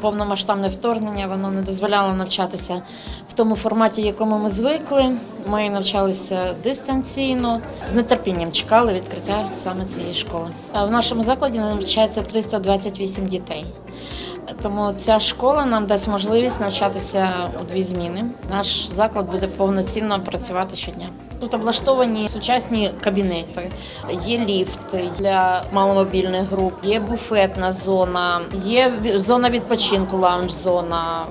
Повномасштабне вторгнення воно не дозволяло навчатися в тому форматі, якому ми звикли. Ми навчалися дистанційно, з нетерпінням чекали відкриття саме цієї школи. В нашому закладі навчається 328 дітей. Тому ця школа нам дасть можливість навчатися у дві зміни. Наш заклад буде повноцінно працювати щодня. Тут облаштовані сучасні кабінети, є ліфти для маломобільних груп, є буфетна зона, є зона відпочинку, лаунж-зона.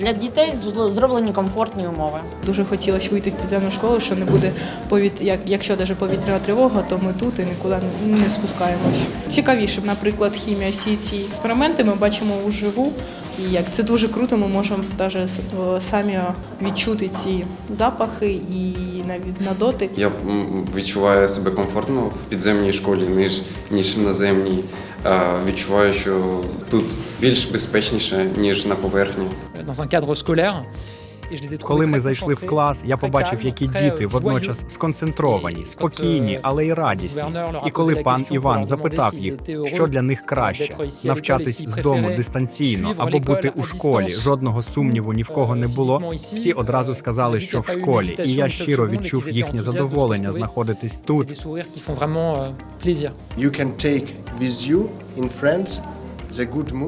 Для дітей з- зроблені комфортні умови. Дуже хотілося вийти в підземну школу, що не буде повіт... як, якщо навіть повітряна тривога, то ми тут і нікуди не спускаємось. Цікавіше, наприклад, хімія, всі ці експерименти ми бачимо вживу. І як це дуже круто, ми можемо навіть самі відчути ці запахи і навіть на дотик. Я відчуваю себе комфортно в підземній школі, ніж, ніж в наземній. Е, Відчуваю, що тут більш безпечніше, ніж на поверхні. Trouvés Коли ми зайшли в клас, я побачив, які діти euh, водночас сконцентровані, спокійні, але й радісні. І коли пан Іван запитав їх, що для них краще навчатись з дому дистанційно або бути у школі, жодного сумніву ні в кого не було. Всі одразу сказали, що в школі, і я щиро відчув їхнє задоволення знаходитись тут. euh. You can take with you in France.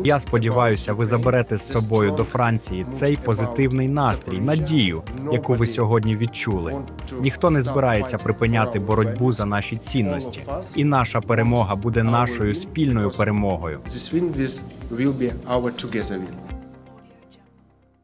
Я сподіваюся, ви заберете з собою до Франції цей позитивний настрій, надію, яку ви сьогодні відчули. Ніхто не збирається припиняти боротьбу за наші цінності, і наша перемога буде нашою спільною перемогою.